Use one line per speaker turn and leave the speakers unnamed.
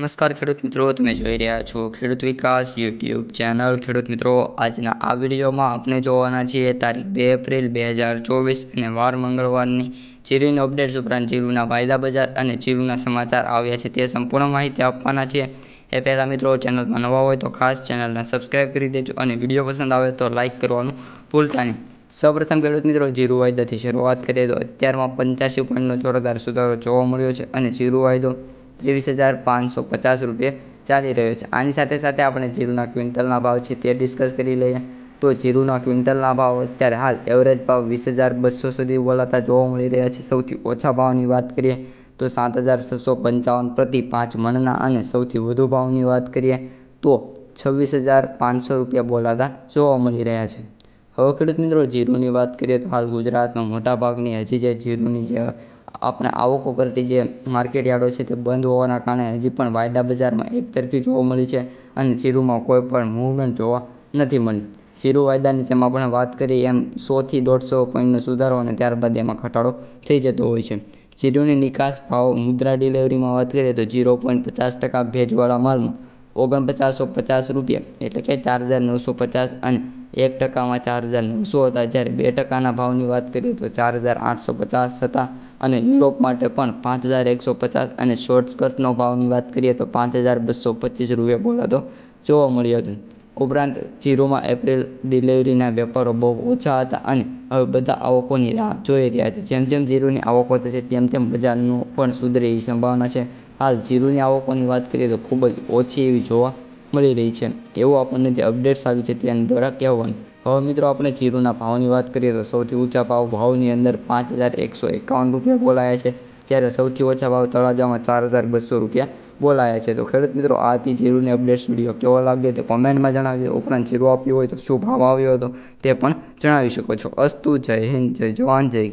નમસ્કાર ખેડૂત મિત્રો, તમે જોઈ રહ્યા છો ખેડૂત વિકાસ યુટ્યુબ ચેનલ. ખેડૂત મિત્રો, આજના આ વિડીયોમાં આપણે જોવાના છીએ તારીખ બે એપ્રિલ બે હજાર ચોવીસ અને વાર મંગળવારની જીરીની અપડેટ્સ ઉપરાંત જીરુના વાયદા બજાર અને જીરુના સમાચાર આવ્યા છે તે સંપૂર્ણ માહિતી આપવાના છે. એ પહેલાં મિત્રો, ચેનલમાં નવા હોય તો ખાસ ચેનલને સબસ્ક્રાઈબ કરી દેજો અને વીડિયો પસંદ આવે તો લાઇક કરવાનું ભૂલતા નહીં. સૌપ્રથમ ખેડૂત મિત્રો, જીરુ વાયદાથી શરૂઆત કરીએ તો અત્યારમાં પંચ્યાસી પોઈન્ટનો જોરદાર સુધારો જોવા મળ્યો છે અને જીરુ વાયદો ત્રેવીસ હજાર પાંચસો પચાસ રૂપિયે ચાલી રહ્યો છે. આની સાથે સાથે આપણે જીરુંના ક્વિન્ટલના ભાવ છે તે ડિસ્કસ કરી લઈએ. તો જીરુના ક્વિન્ટલના ભાવ અત્યારે હાલ એવરેજ ભાવ વીસ હજાર બસો સુધી બોલાતા જોવા મળી રહ્યા છે. સૌથી ઓછા ભાવની વાત કરીએ તો સાત હજાર છસો પંચાવન પ્રતિ પાંચ મણના અને સૌથી વધુ ભાવની વાત કરીએ તો છવ્વીસ હજાર પાંચસો રૂપિયા બોલાતા જોવા મળી રહ્યા છે. હવે ખેડૂત મિત્રો, જીરુની વાત કરીએ તો હાલ ગુજરાતમાં મોટા ભાગની હજી જે જીરુની જે આપણે આવકો કરતી જે માર્કેટ યાર્ડો છે તે બંધ હોવાના કારણે હજી પણ વાયદા બજારમાં એકતરફી જોવા મળી છે અને શીરુમાં કોઈ પણ મૂવમેન્ટ જોવા નથી મળી. શીરુ વાયદાની જેમ આપણે વાત કરીએ એમ સોથી દોઢસો પોઈન્ટનો સુધારો અને ત્યારબાદ એમાં ઘટાડો થઈ જતો હોય છે. શીરુની નિકાસ ભાવ મુદ્રા ડિલિવરીમાં વાત કરીએ તો ઝીરો પોઈન્ટ પચાસ ટકા ભેજવાળા માલમાં ઓગણપચાસો પચાસ રૂપિયા એટલે કે ચાર હજાર નવસો પચાસ અને એક ટકામાં ચાર હજાર નવસો હતા. જ્યારે બે ટકાના ભાવની વાત કરીએ તો ચાર હજાર આઠસો પચાસ હતા અને યુરોપ માટે પણ પાંચ હજાર એકસો પચાસ અને શોર્ટ સ્કર્ટનો ભાવની વાત કરીએ તો પાંચ હજાર બસો પચીસ રૂપિયા બોલાતો. જોવા મળ્યો હતો. ઉપરાંત જીરોમાં એપ્રિલ ડિલિવરીના વેપારો બહુ ઓછા હતા અને હવે બધા આવકોની રાહ જોઈ રહ્યા છે. જેમ જેમ જીરોની આવકો થશે તેમ તેમ બજારનું પણ સુધરે એવી સંભાવના છે. હાલ જીરોની આવકોની વાત કરીએ તો ખૂબ જ ઓછી એવી જોવા મળી રહી છે. એવું આપણને જે અપડેટ્સ આવી છે તેના દ્વારા કહેવાનું. હવે મિત્રો આપણે જીરુના ભાવની વાત કરીએ તો સૌથી ઊંચા ભાવ ભાવની અંદર પાંચ હજાર એકસો એકાવન રૂપિયા બોલાયા છે. જ્યારે સૌથી ઓછા ભાવ તળાજામાં ચાર હજાર બસો રૂપિયા બોલાયા છે. તો ખેડૂત મિત્રો, આ હતી જીરુની અપડેટ્સ વીડિયો કેવો લાગ્યો તે કોમેન્ટમાં જણાવજો. ઉપરાંત જીરો આપ્યું હોય તો શું ભાવ આવ્યો હતો તે પણ જણાવી શકો છો. અસ્તુ, જય હિન્દ, જય જવાન, જય